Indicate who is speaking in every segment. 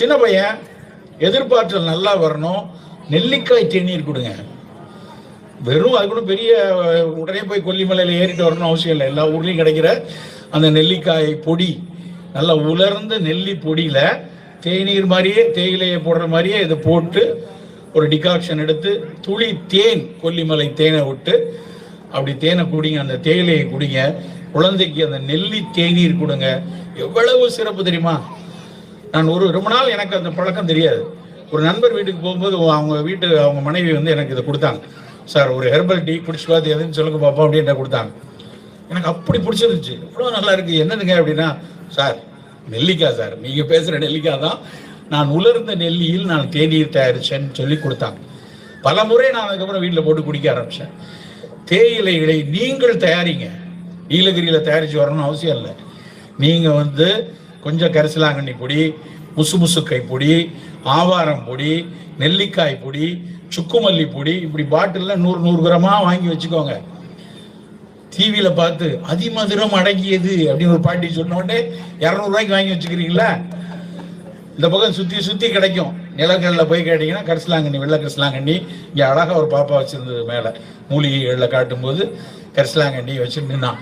Speaker 1: சின்ன பையன் எதிர்பார்த்தல் நல்லா வரணும். நெல்லிக்காய் தேநீர் கொடுங்க. வெறும் அது கூட பெரிய உடனே போய் கொல்லிமலையில் ஏறிட்டு வரணும் அவசியம் இல்லை. எல்லா ஊர்லேயும் கிடைக்கிற அந்த நெல்லிக்காய் பொடி நல்லா உலர்ந்த நெல்லி பொடியில் தேநீர் மாதிரியே தேயிலையை போடுற மாதிரியே இதை போட்டு ஒரு டிகாக்ஷன் எடுத்து துளி தேன் கொல்லிமலை தேனை விட்டு அப்படி தேனை குடிங்க அந்த தேயிலையை குடிங்க. குழந்தைக்கு அந்த நெல்லி தேநீர் கொடுங்க. எவ்வளவு சிறப்பு தெரியுமா? நான் ஒரு ரொம்ப நாள் எனக்கு அந்த பழக்கம் தெரியாது. ஒரு நண்பர் வீட்டுக்கு போகும்போது அவங்க வீட்டு அவங்க மனைவி வந்து எனக்கு இதை கொடுத்தாங்க. சார் ஒரு ஹெர்பல் டீ குடிச்சு பார்த்து எதுன்னு சொல்லுங்க பாப்பா அப்படின்னு கொடுத்தாங்க. எனக்கு அப்படி பிடிச்சிருந்துச்சு. இவ்வளோ நல்லா இருக்கு. என்னதுங்க அப்படின்னா சார் நெல்லிக்காய் சார். நீங்கள் பேசுகிற நெல்லிக்காய் தான். நான் உலர்ந்த நெல்லியில் நான் தேநீர் தயாரிச்சேன்னு சொல்லி கொடுத்தாங்க. பல முறை நான் அதுக்கப்புறம் வீட்டில் போட்டு குடிக்க ஆரம்பித்தேன் தேயிலைகளை நீங்கள் தயாரிங்க. நீலகிரியில் தயாரித்து வரணும்னு அவசியம் இல்லை. நீங்கள் வந்து கொஞ்சம் கரிசலாங்கண்ணி பொடி முசு முசுக்கை பொடி ஆவாரம் பொடி நெல்லிக்காய் பொடி சுக்குமல்லி பொடி இப்படி பாட்டிலில் நூறு நூறு கிராமா வாங்கி வச்சுக்கோங்க. டிவியில பார்த்து அதிமதுரம் அடங்கியது அப்படின்னு ஒரு பாட்டி சொன்ன உடனே இரநூறுவாய்க்கு வாங்கி வச்சுக்கிறீங்களா? இந்த பக்கம் சுத்தி சுத்தி கிடைக்கும். நிலக்கல்ல போய் கேட்டீங்கன்னா கரிசலாங்கண்ணி வெள்ளை கரிசலாங்கண்ணி. இங்க அழகா ஒரு பாப்பா வச்சிருந்தது மேல. மூலிகைகள்ல காட்டும்போது கரிசலாங்கண்ணி வச்சு நின்னான்.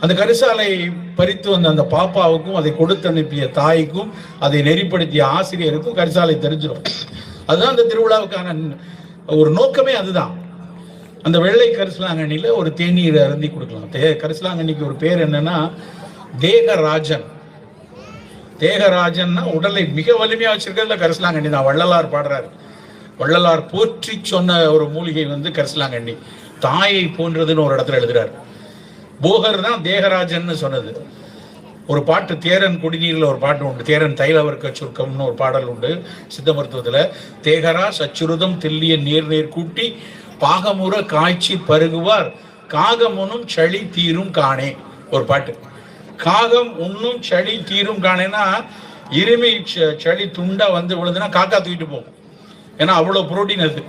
Speaker 1: அந்த கரிசாலை பறித்து வந்த அந்த பாப்பாவுக்கும் அதை கொடுத்து அனுப்பிய தாய்க்கும் அதை நெறிப்படுத்திய ஆசிரியருக்கும் கரிசாலை தெரிஞ்சிடும். அதுதான் அந்த திருவிழாவுக்கான ஒரு நோக்கமே அதுதான். அந்த வெள்ளை கரிசலாங்கண்ணியில் ஒரு தேநீர் அருந்தி கொடுக்கலாம். தே கரிசலாங்கண்ணிக்கு ஒரு பேர் என்னன்னா தேகராஜன். தேகராஜன்னா உடலை மிக வலிமையா வச்சிருக்கிறதுல கரிசலாங்கண்ணி தான். வள்ளலார் பாடுறாரு. வள்ளலார் போற்றி சொன்ன ஒரு மூலிகை வந்து கரிசலாங்கண்ணி. தாயை போன்றதுன்னு ஒரு இடத்துல எழுதுறாரு. போகர் தான் தேகராஜன் சொன்னது. ஒரு பாட்டு தேரன் குடிநீரில் ஒரு பாட்டு உண்டு. தேரன் தைலவர்க்க சுருக்கம்னு ஒரு பாடல் உண்டு. சித்த மருத்துவத்தில் தேகரா சச்சுருதம் தில்லிய நீர் நீர் கூட்டி பாகமுற காய்ச்சி பருகுவார். காகமுனும் சளி தீரும் காணே. ஒரு பாட்டு. காகம் உண்ணும் சளி தீரும் காணேன்னா இருமி ச- சளி துண்டா வந்து விழுதுன்னா காக்கா தூக்கிட்டு போகும். ஏன்னா அவ்வளோ புரோட்டீன் அது.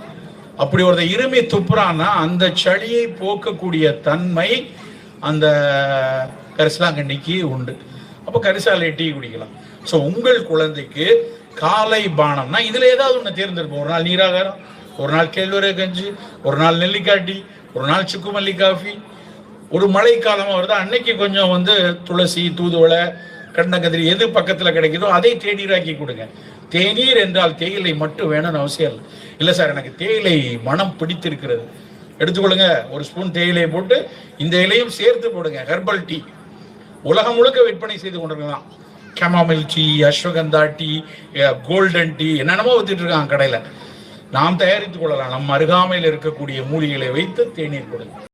Speaker 1: அப்படி ஒருத்தன் இருமி துப்புறான்னா அந்த சளியை போக்கக்கூடிய தன்மை அந்த கரிசலாங்கண்ணிக்கு உண்டு. அப்போ கரிசாலை டீ குடிக்கலாம். ஸோ உங்கள் குழந்தைக்கு காலை பானம்னா இதில் ஏதாவது ஒன்று தேர்ந்தெடுப்போம் ஒரு நாள் நீராகாரம் ஒரு நாள் கேழ்வரை கஞ்சி ஒரு நாள் நெல்லிக்காய் டீ ஒரு நாள் சுக்குமல்லி காஃபி. ஒரு மழை காலமாக வருது? அன்னைக்கு கொஞ்சம் வந்து துளசி தூதுவளை கண்ணகதிரி எது பக்கத்தில் கிடைக்குதோ அதை தேநீராக்கி கொடுங்க. தேநீர் என்றால் தேயிலை மட்டும் வேணும்னு அவசியம் இல்லை. இல்லை சார் எனக்கு தேயிலை மனம் பிடித்திருக்கிறது. எடுத்துக்கொள்ளுங்க. ஒரு ஸ்பூன் தேயிலையை போட்டு இந்த இலையும் சேர்த்து போடுங்க. ஹெர்பல் டீ உலகம் முழுக்க விற்பனை செய்து கொண்டிருக்கலாம். Chamomile tea ashwagandha tea golden tea என்னென்னமோ வித்துட்டு இருக்காங்க கடையில. நாம் தயாரித்துக் கொள்ளலாம். நம் அருகாமையில் இருக்கக்கூடிய மூலிகளை வைத்து தேநீர் கொடுங்க